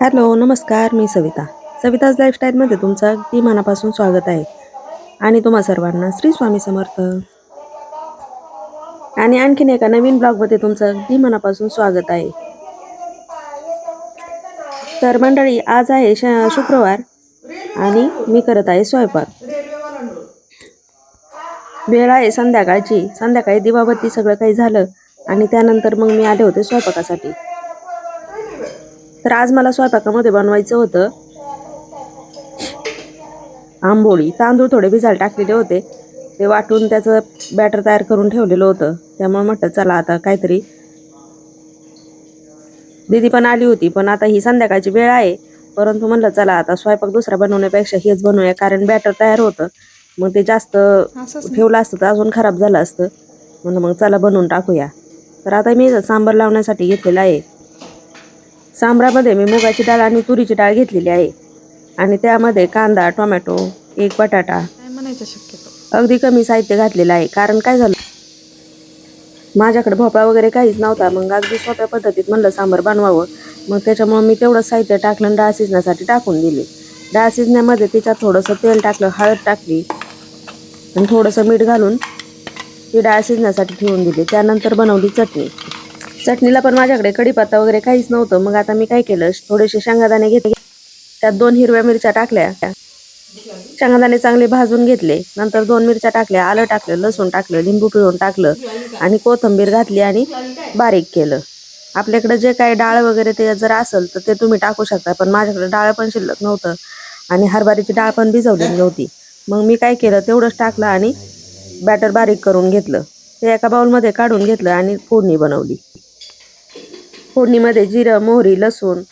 Hello नमस्कार मी सविता. सविताज लाईफस्टाईलमध्ये तुमचं अगदी मनापासून स्वागत आहे. आणि तुम्हा सर्वांना श्री स्वामी समर्थ. आणि आणखीन एका नवीन ब्लॉगमध्ये तुमचं अगदी मनापासून स्वागत आहे. तर मंडळी आज आहे श शुक्रवार आणि मी करत आहे स्वयंपाक. वेळ आहे संध्याकाळची. संध्याकाळी दिवाबत्ती सगळं काही झालं आणि त्यानंतर मग मी आले होते स्वयंपाकासाठी. तर आज मला स्वयंपाकामध्ये बनवायचं होतं. आंबोळी तांदूळ थोडे भिजायला टाकलेले होते. ते वाटून त्याचं बॅटर तयार करून ठेवलेलं होतं. त्यामुळे म्हटलं चला आता काहीतरी. दीदी पण आली होती पण आता ही संध्याकाळची वेळ आहे. परंतु म्हणलं चला आता स्वयंपाक दुसरा बनवण्यापेक्षा हेच बनवूया कारण बॅटर तयार होतं. मग ते जास्त ठेवलं असतं तर अजून खराब झालं असतं. म्हणून मग चला बनवून टाकूया. तर आता मी सांबार लावण्यासाठी घेतलेला आहे. सांबरामध्ये मी मुगाची डाळ आणि तुरीची डाळ घेतलेली आहे. आणि त्यामध्ये कांदा टोमॅटो एक बटाटा. काय म्हणायचं शक्यतो? अगदी कमी साहित्य घातलेलं आहे. कारण काय झालं? माझ्याकडे भोपळा वगैरे काहीच नव्हता. मग अगदी सोप्या पद्धतीत म्हणलं सांबार बनवावं. मग त्याच्यामुळं मी तेवढं साहित्य टाकलं आणि डाळ शिजण्यासाठी टाकून दिले. डाळ शिजण्यामध्ये त्याच्यात थोडंसं तेल टाकलं हळद टाकली आणि थोडंसं मीठ घालून ती डाळ शिजण्यासाठी ठेवून दिली. त्यानंतर बनवली चटणी. चटणीला पण माझ्याकडे कढीपत्ता वगैरे काहीच नव्हतं. मग आता मी काय केलं? थोडेसे शेंगादाणे घेतले. त्यात दोन हिरव्या मिरच्या टाकल्या. शेंगादाणे चांगले भाजून घेतले. नंतर दोन मिरच्या टाकल्या. आलं टाकलं लसूण टाकलं लिंबू पिळून टाकलं आणि कोथिंबीर घातली आणि बारीक केलं. आपल्याकडे जे काही डाळ वगैरे ते जर असेल तर ते तुम्ही टाकू शकता. पण माझ्याकडे डाळ पण शिल्लक नव्हतं आणि हरभऱ्याची डाळ पण भिजवलेली नव्हती. मग मी काय केलं? तेवढंच टाकलं आणि बॅटर बारीक करून घेतलं. ते एका बाउलमध्ये काढून घेतलं आणि फोडणी बनवली. फोडणीमध्ये जिरं मोहरी लसूण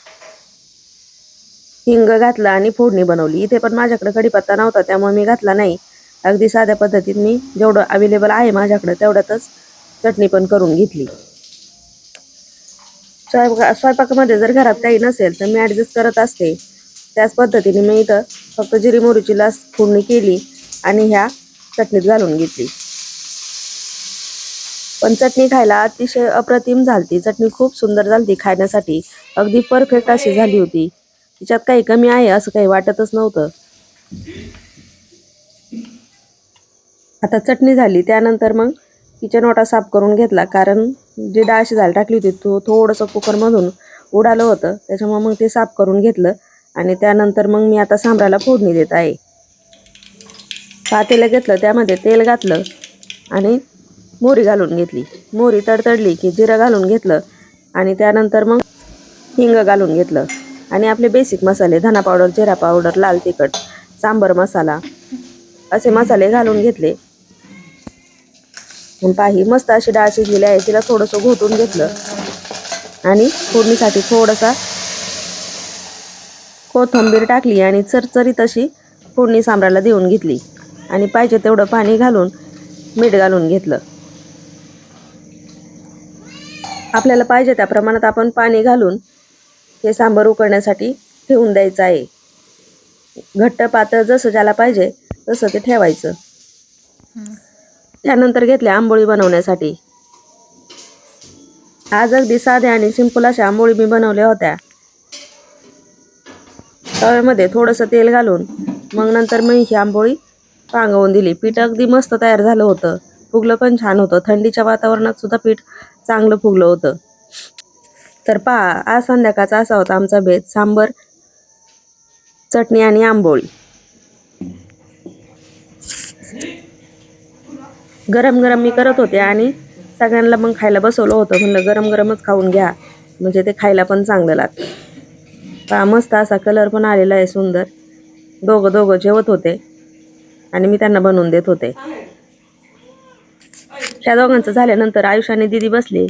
हिंग घातलं आणि फोडणी बनवली. इथे पण माझ्याकडे कढीपत्ता नव्हता त्यामुळे मी घातला नाही. अगदी साध्या पद्धतीत मी जेवढं अवेलेबल आहे माझ्याकडं तेवढ्यातच चटणी पण करून घेतली. स्वयंपाका स्वयंपाकामध्ये जर घरात काही नसेल तर मी ॲडजस्ट करत असते. त्याच पद्धतीने मी इथं फक्त जिरी मोहरीची लास फोडणी केली आणि ह्या चटणीत घालून घेतली. पण चटणी खायला अतिशय अप्रतिम झालती. चटणी खूप सुंदर झालती खाण्यासाठी. अगदी परफेक्ट अशी झाली होती. तिच्यात काही कमी आहे असं काही वाटतच नव्हतं. आता चटणी झाली. त्यानंतर मग किचन ओटा साफ करून घेतला. कारण जी डाळ शिजायला टाकली होती तो थोडंसं कुकरमधून उडालं होतं. त्याच्यामुळे मग ते साफ करून घेतलं. आणि त्यानंतर मग मी आता सांबराला फोडणी देत आहे. पातेलं घेतलं त्यामध्ये तेल घातलं. आणि मोहरी घालून घेतली. मोहरी तडतडली की जिरं घालून घेतलं आणि त्यानंतर मग हिंग घालून घेतलं. आणि आपले बेसिक मसाले धना पावडर जिरा पावडर लाल तिखट सांबर मसाला असे मसाले घालून घेतले. पाही मस्त अशी डाळ शिजलेली आहे तिला थोडंसं घोटून घेतलं. आणि फोडणीसाठी थोडासा कोथिंबीर टाकली आणि चरचरीत अशी फोडणी सांबराला देऊन घेतली. आणि पाहिजे तेवढं पाणी घालून मीठ घालून घेतलं. आपल्याला पाहिजे त्या प्रमाणात आपण पाणी घालून हे सांबर उकळण्यासाठी ठेवून द्यायचं आहे. घट्ट पातळ जसं ज्याला पाहिजे तसं ते ठेवायचं. त्यानंतर घेतल्या आंबोळी बनवण्यासाठी. आज अगदी साध्या आणि सिंपल अशा आंबोळी मी बनवल्या होत्या. तव्यामध्ये थोडंसं तेल घालून मग नंतर मी ही आंबोळी पांगवून दिली. पीठ अगदी मस्त तयार झालं होतं. फुगलं पण छान होतं. थंडीच्या वातावरणात सुद्धा पीठ चांगलं फुगलं होतं. तर पहा आज संध्याकाळचा असा होता आमचा भेद सांबर चटणी आणि आंबोळी. गरम गरम मी करत होते आणि सगळ्यांना मग खायला बसवलं होतं. म्हणलं गरम गरमच खाऊन घ्या. म्हणजे ते खायला पण चांगलं लागतं. पहा मस्त असा कलर पण आलेला आहे सुंदर. दोघं दोघं जेवत होते. आणि मी त्यांना बनवून देत होते. त्या दोघांचं झाल्यानंतर आयुष्याने दिदी बसली.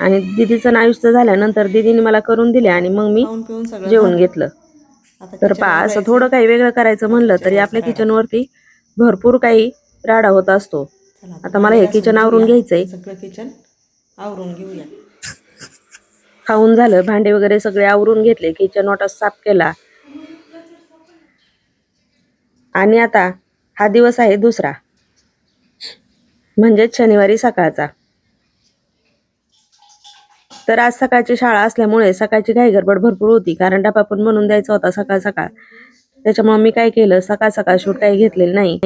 आणि दिदीचं आयुष्य झाल्यानंतर दिदीने मला करून दिले आणि मग मी जेवण घेतलं. तर पा असं थोडं काही वेगळं करायचं म्हणलं तरी आपल्या किचनवरती भरपूर काही राडा होत असतो. आता मला हे किचन आवरून घ्यायचंय. सगळं किचन आवरून घेऊया. खाऊन झालं भांडे वगैरे सगळे आवरून घेतले किचन वाटा साफ केला. आणि आता हा दिवस आहे दुसरा. म्हणजेच शनिवारी सकाळचा. तर आज सकाळची शाळा असल्यामुळे सकाळची घाई गडबड भरपूर होती. कारण डबा पण बनवून द्यायचा होता सकाळ सकाळ. त्याच्यामुळे मी काय केलं? सकाळ सकाळ शूट काही घेतलेलं नाही.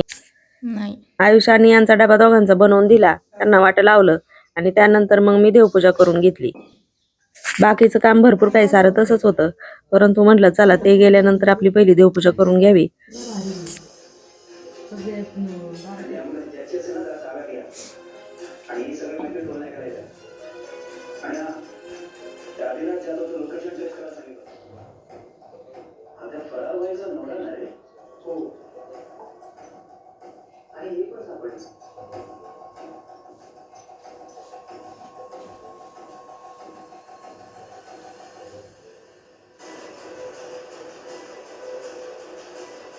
नाही. आयुष आणि यांचा डबा दोघांचा बनवून दिला. त्यांना वाट लावलं आणि त्यानंतर मग मी देवपूजा करून घेतली. बाकीचं काम भरपूर काही सारं तसंच होतं. परंतु म्हटलं चला ते गेल्यानंतर आपली पहिली देवपूजा करून घ्यावी.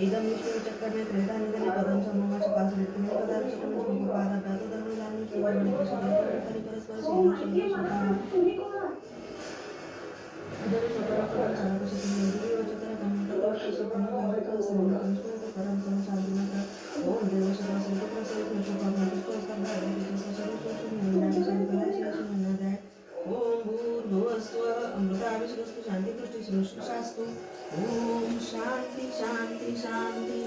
एकदम विश्वचक्राने त्रेतानिधने परम संभ्रमाचे पाच व्यक्तिने पदार्थ पाहता दात परस्पर शांती शांती शांती.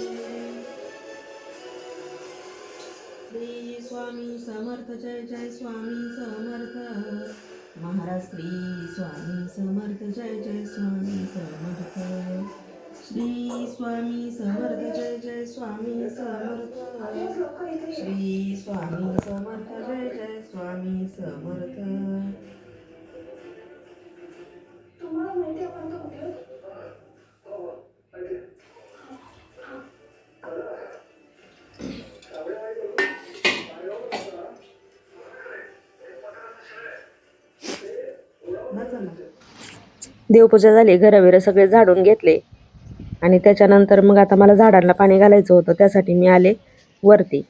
श्री स्वामी समर्थ जय जय स्वामी समर्थ महाराज श्री स्वामी समर्थ जय जय स्वामी समर्थ श्री स्वामी समर्थ जय जय स्वामी समर्थ. श्री स्वामी समर्थ जय जय स्वामी समर्थ. देवपूजा झाली घराबिरं सगळे झाडून घेतले. आणि त्याच्यानंतर मग आता मला झाडांना पाणी घालायचं होतं त्यासाठी मी आले वरती.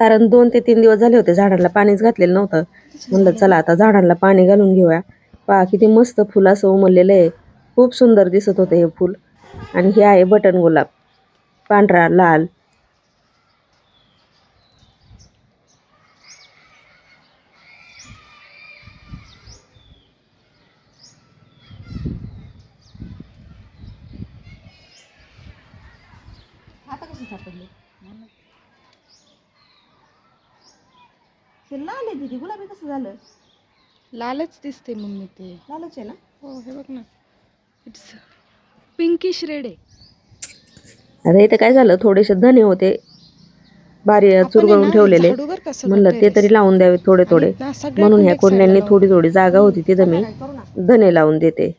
कारण दोन ते तीन दिवस झाले होते झाडांना पाणीच घातलेलं नव्हतं. म्हणलं चला आता झाडांना पाणी घालून घेऊया. पहा किती मस्त फुल असं उमललेलं आहे. खूप सुंदर दिसत होतं हे फुल. आणि हे आहे बटन गुलाब. पांढरा लाल. आता कशी सापडली? हे लाल आहे दीदी गुलाबी कसं झालं? लालच दिसते मम्मी ते. लालच आहे ना? हो हे बघ ना. इट्स पिंकिश रेड आहे. आता इथे काय झालं? थोडेसे धने होते. बारी चुरगळून ठेवलेले. म्हणलं ते तरी लावून द्यावे थोडे थोडे. म्हणून ह्या कोंड्यांनी. थोडी थोडी जागा होती तिथं मी. धने लावून देते.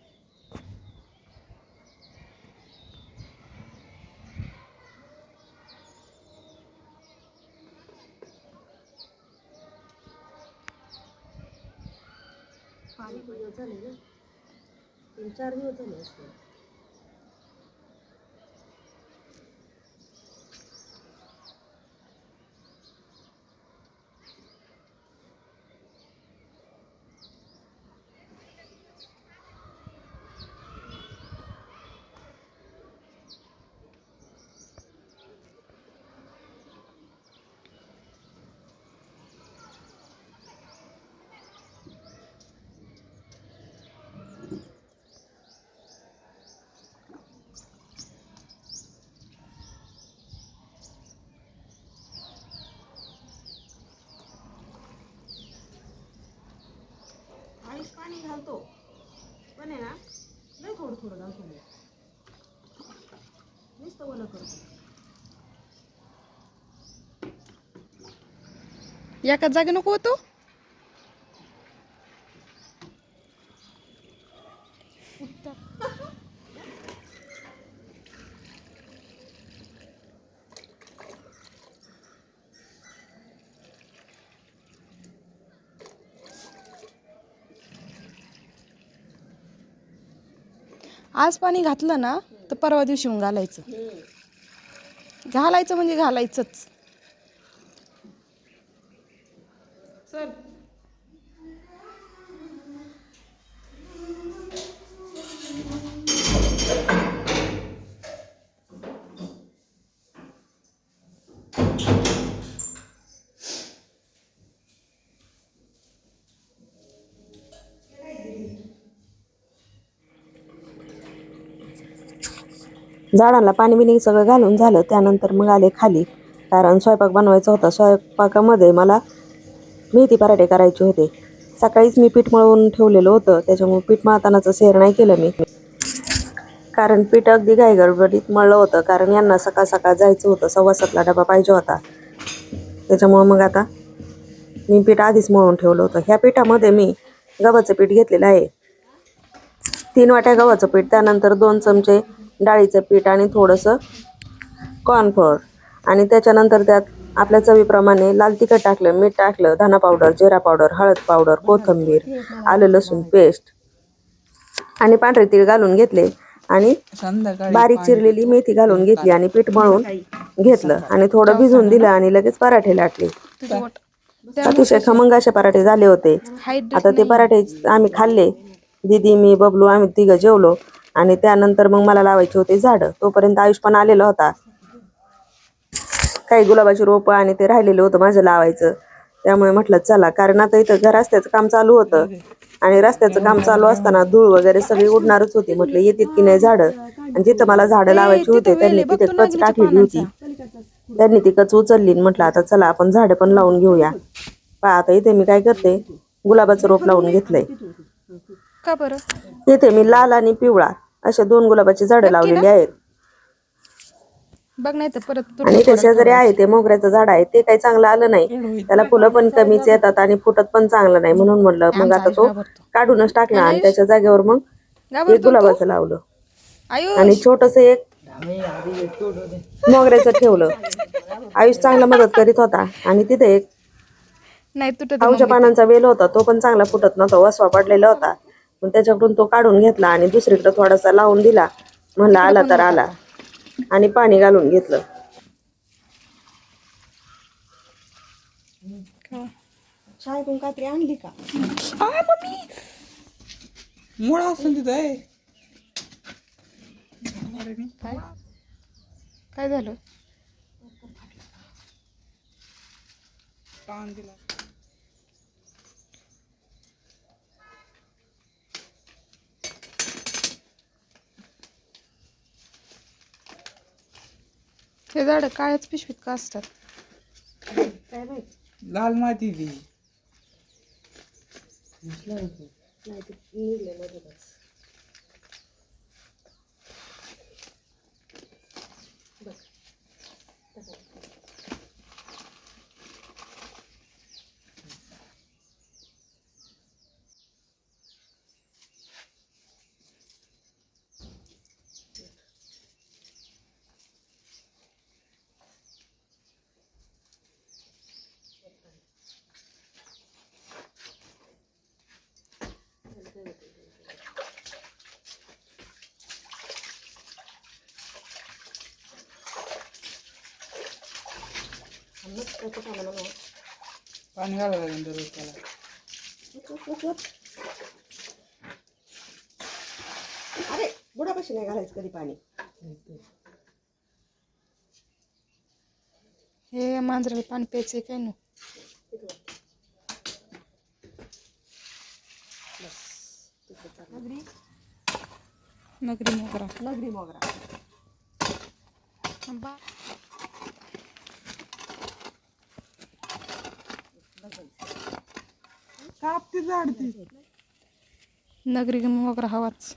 तीन चार पाणी घालतो. पण आहे ना लय थोडं थोडं घालतो मी नुसतं ओलं करतो. एका जागी नको होतो? आज पाणी घातलं ना तर परवा दिवशी येऊन घालायचं. घालायचं म्हणजे घालायचंच. चल. झाडांना पाणी बिणी सगळं घालून झालं त्यानंतर मग आले खाली. कारण स्वयंपाक बनवायचा होता. स्वयंपाकामध्ये मला मेथी पराठे करायचे होते. सकाळीच मी पीठ मळून ठेवलेलं होतं. त्याच्यामुळे पीठ मळतानाचं सेर नाही केलं मी. कारण पीठ अगदी घाईगडबडीत मळलं होतं. कारण यांना सकाळ सकाळ जायचं होतं. सव्वा सातला डबा पाहिजे होता. त्याच्यामुळं मग आता मी पीठ आधीच मळून ठेवलं होतं. ह्या पिठामध्ये मी गव्हाचं पीठ घेतलेलं आहे. तीन वाट्या गव्हाचं पीठ त्यानंतर दोन चमचे डाळीचं पीठ आणि थोडंसं कॉर्नफ्लोअर आणि त्याच्यानंतर त्यात आपल्या चवीप्रमाणे लाल तिखट टाकलं मीठ टाकलं धना पावडर जिरा पावडर हळद पावडर कोथिंबीर आलं लसूण पेस्ट आणि पांढरे तीळ घालून घेतले. आणि बारीक चिरलेली मेथी घालून घेतली आणि पीठ मळून घेतलं. आणि थोडं भिजवून दिलं आणि लगेच पराठे लाटले. अतिशय खमंग असे पराठे झाले होते. आता ते पराठे आम्ही खाल्ले. दीदी मी बबलू आम्ही तिघं जेवलो. आणि त्यानंतर मग मला लावायचे होते झाडं. तोपर्यंत आयुष पण आलेला होता. काही गुलाबाची रोपं आणि ते राहिलेलं होतं माझं लावायचं. त्यामुळे म्हटलं चला कारण आता इथं घर रस्त्याचं काम चालू होतं. आणि रस्त्याचं काम चालू असताना धूळ वगैरे सगळी उडणारच होती. म्हटलं येतील की नाही झाडं? आणि जिथं मला झाडं लावायची होते त्यांनी तिथे कच टाकलेली होती. त्यांनी ती कच उचलली म्हटलं आता चला आपण झाडं पण लावून घेऊया. पहा आता इथे मी काय करते? गुलाबाचं रोप लावून घेतलंय. तिथे मी लाल आणि पिवळा अशा दोन गुलाबाची झाडं लावलेली आहेत. बघ नाही तर परत आणि ते शेजारी आहे ते मोगऱ्याचं झाड आहे ते काही चांगलं आलं नाही. त्याला फुलं पण कमीच येतात आणि फुटत पण चांगलं नाही म्हणून म्हणलं मग आता तो काढूनच टाकला आणि त्याच्या जागेवर मग एक गुलाबाचं लावलं. आयु आणि छोटस एक मोगऱ्याचं ठेवलं. आयुष चांगला मदत करीत होता आणि तिथे एक नाही तुटत आऊच्या पानांचा वेल होता तो पण चांगला फुटत नव्हता वसवा पडलेला होता. मग त्याच्याकडून तो काढून घेतला आणि दुसरीकडे थोडासा लावून दिला. म्हणला आला तर आला. आणि पाणी घालून घेतलं. शाळेतून काहीतरी आणली का? मुळा असून तिथं आहे काय? काय झालं? दिला. हे झाड काळ्याच पिशवीत का असतात? काय माहीत? लाल माती ती. पाणी घालायला लागेल दररोज त्याला. अरे बुडापाशी नाही घालायचं कधी पाणी? हे मांजराला पाणी प्यायचंय काय नो? नगरी मोगरा. नगरी मोगरा. बा कापते झाड ती नगरी मोगरा हवाच.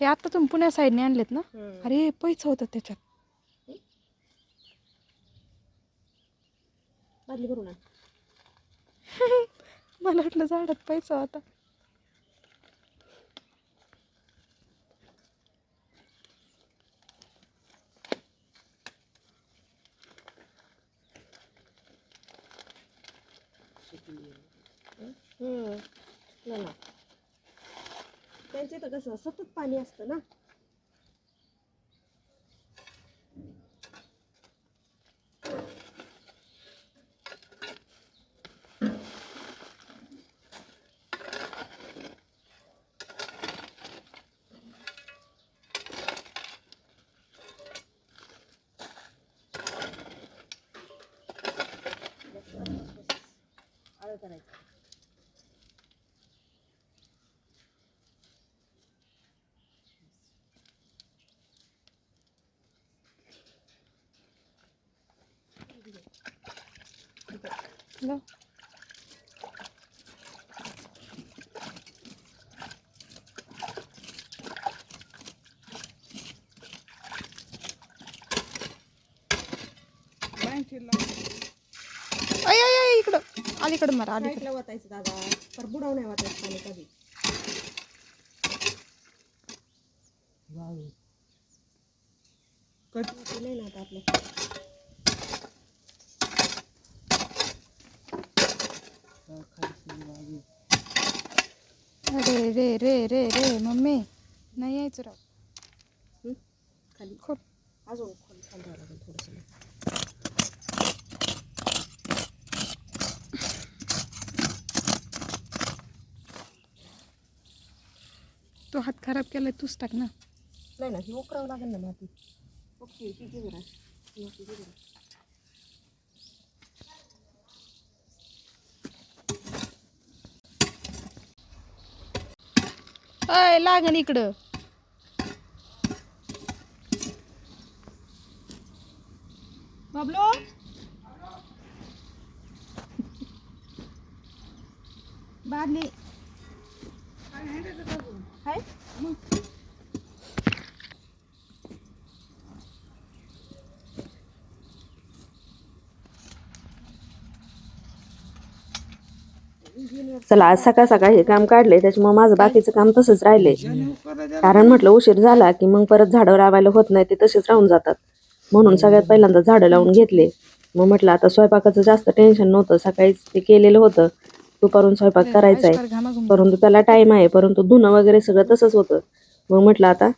हे आता तुम्ही पुण्या साईडने आणलेत ना? अरे पैसा होता त्याच्यात. बादली. मला वाटलं झाडात पैसा होता. ना. त्यांच्या इथं कसं सतत पाणी असतं ना? लो. बँकेला अय अय इकडं. अलीकडं मारा अलीकडं. वाटायचं दादा. पर बुडाव नाही वाटायचं पाणी कधी. कधी ते नाही ना आता आपलं. हं? खाली खोल अजून खोल खाली राहावं लागेल थोडंसं तो हात खराब केलाय तूच टाक ना नाही ना ही उकरावं लागेल ना माती ओके ती घे जरा माती घे जरा. लागन इकडं बबलो? बादली. हाय. चला आज सकाळ सकाळ हे काम काढले त्याच्यामुळे माझं बाकीचं काम तसंच राहिले कारण म्हटलं उशीर झाला की मग परत झाडं लावायला होत नाही ते तसेच राहून जातात. म्हणून सगळ्यात पहिल्यांदा झाडं लावून घेतले. मग म्हटलं आता स्वयंपाकाचं जास्त टेन्शन नव्हतं. सकाळीच ते केलेलं होतं. दुपारून स्वयंपाक करायचा आहे. परंतु त्याला टाइम आहे. परंतु धुणं वगैरे सगळं तसंच होतं. मग म्हटलं आता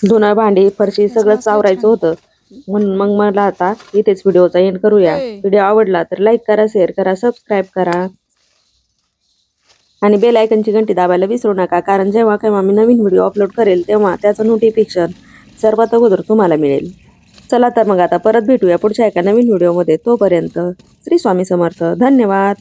धुणं भांडी फरशी सगळंच आवरायचं होतं. म्हणून मग मला आता इथेच व्हिडिओचा एंड करूया. व्हिडिओ आवडला तर लाईक करा शेअर करा सबस्क्राईब करा. आणि बेल आयकनची घंटी दाबायला विसरू नका. कारण जेव्हा केव्हा मी नवीन व्हिडिओ अपलोड करेल तेव्हा त्याचं नोटिफिकेशन सर्वात अगोदर तुम्हाला मिळेल. चला तर मग आता परत भेटूया पुढच्या एका नवीन व्हिडिओमध्ये. तोपर्यंत श्री स्वामी समर्थ. धन्यवाद.